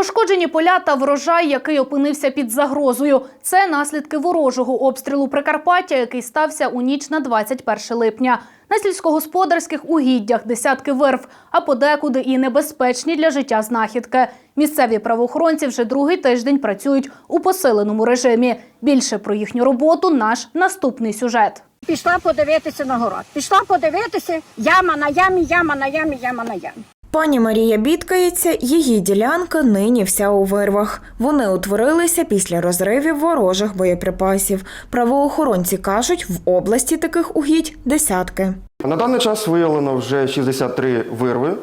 Пошкоджені поля та врожай, який опинився під загрозою. Це наслідки ворожого обстрілу Прикарпаття, який стався у ніч на 21 липня. На сільськогосподарських угіддях десятки вирв, а подекуди і небезпечні для життя знахідки. Місцеві правоохоронці вже другий тиждень працюють у посиленому режимі. Більше про їхню роботу наш наступний сюжет. Пішла подивитися на город. Пішла подивитися, яма на ямі, яма на ямі, яма на ямі. Пані Марія бідкається, її ділянка нині вся у вирвах. Вони утворилися після розривів ворожих боєприпасів. Правоохоронці кажуть, в області таких угідь десятки. На даний час виявлено вже 63 вирви е,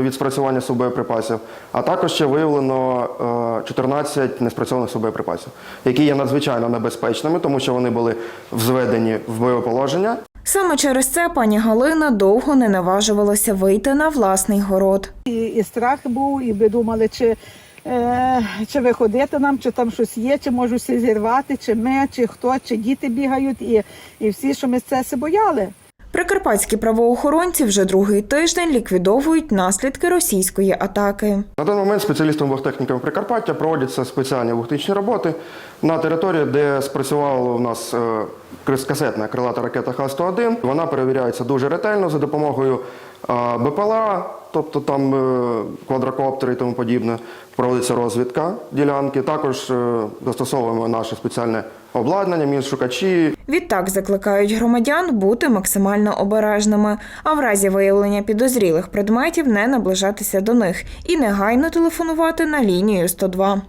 від спрацювання субоєприпасів, а також ще виявлено е, 14 неспрацьованих субоєприпасів, які є надзвичайно небезпечними, тому що вони були взведені в бойоположення. Саме через це пані Галина довго не наважувалася вийти на власний город. І, і страх був, і ми думали, чи, е, чи виходити нам, чи там щось є, чи всі зірвати, чи ми, чи хто, чи діти бігають, і, і всі, що ми це бояли. Прикарпатські правоохоронці вже другий тиждень ліквідовують наслідки російської атаки. На даний момент спеціалістам вогтехніками Прикарпаття проводяться спеціальні вогтехнічні роботи на території, де спрацювала у нас е, касетна крилата ракета Х-101. Вона перевіряється дуже ретельно за допомогою БПЛА, тобто там е, квадрокоптери і тому подібне. Проводиться розвідка ділянки. Також е, застосовуємо наше спеціальне обладнання, міншукачі, Відтак закликають громадян бути максимально обережними, а в разі виявлення підозрілих предметів не наближатися до них і негайно телефонувати на лінію 102.